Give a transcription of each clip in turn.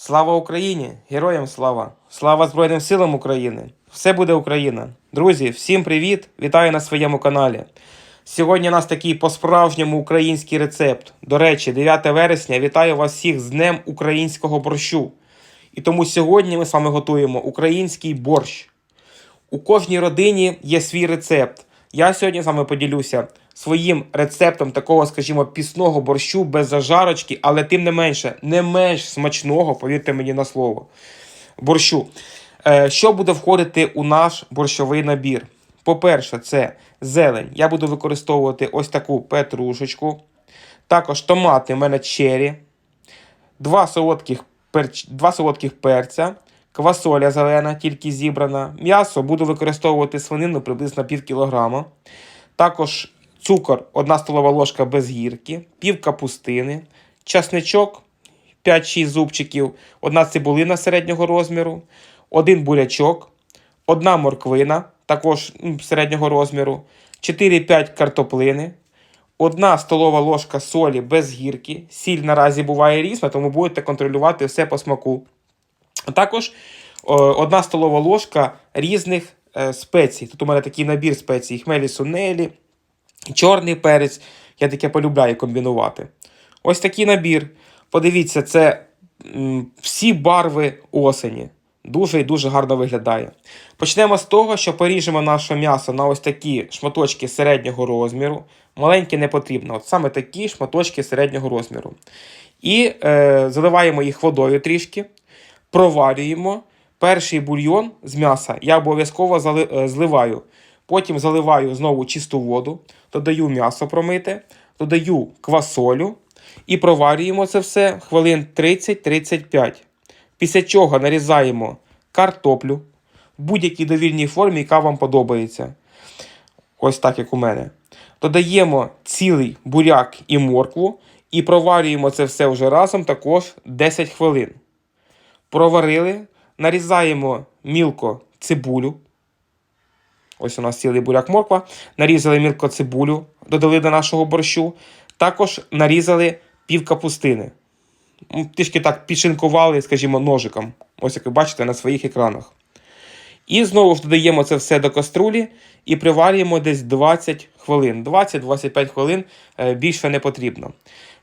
Слава Україні! Героям слава! Слава Збройним силам України! Все буде Україна! Друзі, всім привіт! Вітаю на своєму каналі. Сьогодні у нас такий по-справжньому український рецепт. До речі, 9 вересня вітаю вас всіх з Днем українського борщу. І тому сьогодні ми з вами готуємо український борщ. У кожній родині є свій рецепт. Я сьогодні з вами поділюся своїм рецептом такого, скажімо, пісного борщу без зажарочки, але тим не менше, не менш смачного, повірте мені на слово. Борщу. Е, Що буде входити у наш борщовий набір? По-перше, це зелень. Я буду використовувати ось таку петрушечку. Також томати, в мене чері, два солодких, перч... два солодких перця, квасоля зелена, тільки зібрана. М'ясо буду використовувати свинину приблизно пів кілограма. Також цукор, 1 столова ложка без гірки, пів капустини, часничок 5-6 зубчиків, одна цибулина середнього розміру, один бурячок, одна морквина, також середнього розміру, 4-5 картоплини, Одна столова ложка солі без гірки. Сіль наразі буває різна, тому будете контролювати все по смаку. Також о, одна столова ложка різних е, спецій. Тут у мене такий набір спецій: хмелі сунелі, чорний перець. Я таке полюбляю комбінувати. Ось такий набір. Подивіться, це всі барви осені. Дуже і дуже гарно виглядає. Почнемо з того, що поріжемо наше м'ясо на ось такі шматочки середнього розміру. Маленькі не потрібно. От саме такі шматочки середнього розміру. І е, заливаємо їх водою трішки, проварюємо. Перший бульйон з м'яса я обов'язково е, зливаю. Потім заливаю знову чисту воду, додаю м'ясо промите, додаю квасолю і проварюємо це все хвилин 30-35. Після чого нарізаємо картоплю в будь-якій довільній формі, яка вам подобається. Ось так, як у мене. Додаємо цілий буряк і моркву і проварюємо це все вже разом також 10 хвилин. Проварили, нарізаємо мілко цибулю. Ось у нас цілий буряк морква. Нарізали мілко цибулю, додали до нашого борщу. Також нарізали пів капустини. Трішки так підшинкували, скажімо, ножиком. Ось як ви бачите на своїх екранах. І знову ж додаємо це все до каструлі і приварюємо десь 20 хвилин. 20-25 хвилин е, більше не потрібно.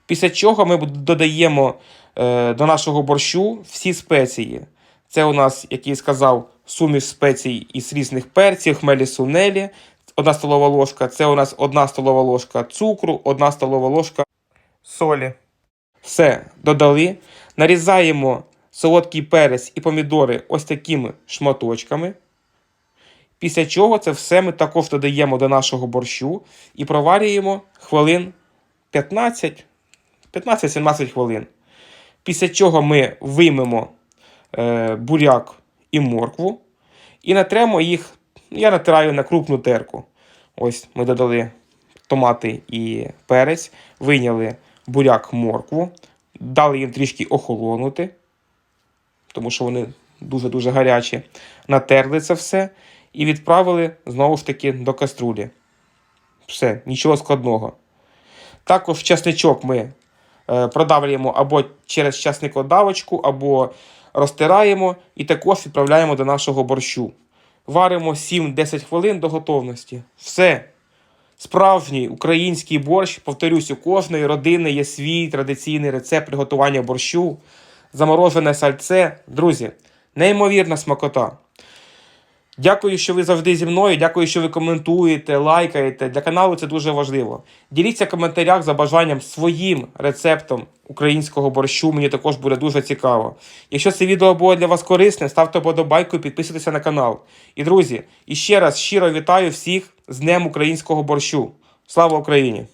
Після чого ми додаємо е, до нашого борщу всі спеції. Це у нас, як я сказав, суміш спецій із різних перців, хмелі сунелі, одна столова ложка. Це у нас одна столова ложка цукру, одна столова ложка солі. Все, додали. Нарізаємо солодкий перець і помідори ось такими шматочками. Після чого це все ми також додаємо до нашого борщу і проварюємо хвилин 15, 15-17 хвилин. Після чого ми виймемо е, буряк і моркву і натремо їх. Я натираю на крупну терку. Ось ми додали томати і перець, вийняли буряк моркву, дали їм трішки охолонути, тому що вони дуже-дуже гарячі. Натерли це все і відправили знову ж таки до каструлі. Все, нічого складного. Також часничок ми продавлюємо або через часникодавочку, або розтираємо і також відправляємо до нашого борщу. Варимо 7-10 хвилин до готовності. Все. Справжній український борщ, повторюсь, у кожної родини є свій традиційний рецепт приготування борщу, заморожене сальце. Друзі, неймовірна смакота. Дякую, що ви завжди зі мною. Дякую, що ви коментуєте, лайкаєте. Для каналу це дуже важливо. Діліться в коментарях за бажанням своїм рецептом українського борщу. Мені також буде дуже цікаво. Якщо це відео було для вас корисне, ставте подобайку і підписуйтесь на канал. І друзі, іще раз щиро вітаю всіх з Днем українського борщу. Слава Україні!